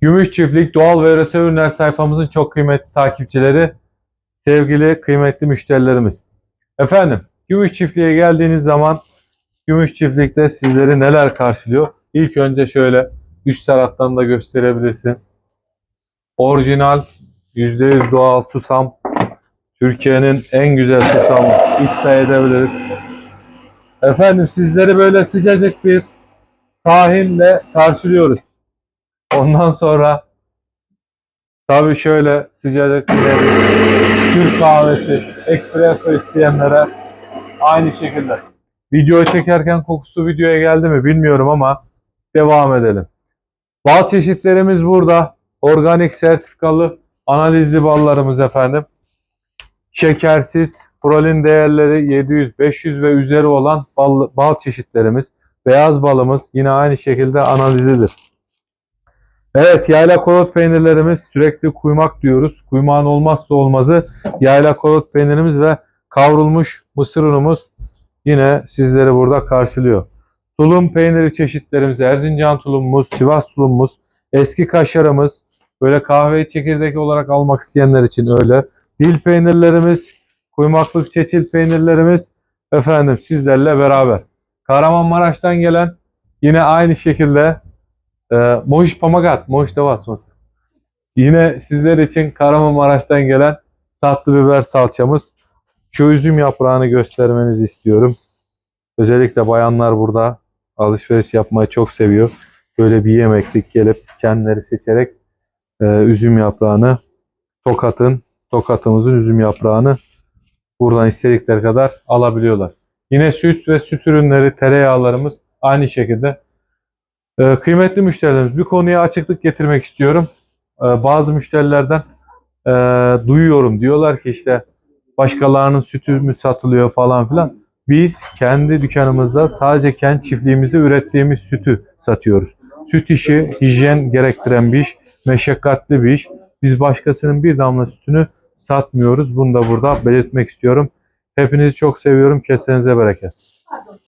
Gümüş Çiftlik Doğal ve Yöresel Ürünler sayfamızın çok kıymetli takipçileri, sevgili kıymetli müşterilerimiz. Efendim, Gümüş Çiftliğe geldiğiniz zaman Gümüş Çiftlik'te sizleri neler karşılıyor? İlk önce şöyle üst taraftan da gösterebilirsin. Orijinal %100 doğal susam. Türkiye'nin en güzel susamı iddia edebiliriz. Efendim sizleri böyle sıcacık bir tahinle karşılıyoruz. Ondan sonra tabii şöyle sıcacık Türk kahvesi, espresso isteyenlere aynı şekilde. Video çekerken kokusu videoya geldi mi bilmiyorum ama devam edelim. Bal çeşitlerimiz burada. Organik sertifikalı analizli ballarımız efendim. Şekersiz, prolin değerleri 700, 500 ve üzeri olan bal, bal çeşitlerimiz. Beyaz balımız yine aynı şekilde analizidir. Evet yayla kolot peynirlerimiz sürekli kuymak diyoruz. Kuymağın olmazsa olmazı yayla kolot peynirimiz ve kavrulmuş mısır unumuz yine sizleri burada karşılıyor. Tulum peyniri çeşitlerimiz, Erzincan tulumumuz, Sivas tulumumuz, eski kaşarımız, böyle kahve çekirdek olarak almak isteyenler için öyle. Dil peynirlerimiz, kuymaklık çeçil peynirlerimiz efendim sizlerle beraber. Kahramanmaraş'tan gelen yine aynı şekilde e, Moş Pamagat, Moş Davat Yine sizler için Kahramanmaraş'tan gelen tatlı biber salçamız. Şu üzüm yaprağını göstermenizi istiyorum. Özellikle bayanlar burada alışveriş yapmayı çok seviyor. Böyle bir yemeklik gelip kendileri seçerek e, üzüm yaprağını Tokat'ın, Tokat'ımızın üzüm yaprağını buradan istedikleri kadar alabiliyorlar. Yine süt ve süt ürünleri, tereyağlarımız aynı şekilde. E, kıymetli müşterilerimiz bir konuya açıklık getirmek istiyorum. E, bazı müşterilerden e, duyuyorum diyorlar ki işte başkalarının sütü mü satılıyor falan filan. Biz kendi dükkanımızda sadece kendi çiftliğimizde ürettiğimiz sütü satıyoruz. Süt işi hijyen gerektiren bir iş, meşakkatli bir iş. Biz başkasının bir damla sütünü satmıyoruz. Bunu da burada belirtmek istiyorum. Hepinizi çok seviyorum. Kesenize bereket.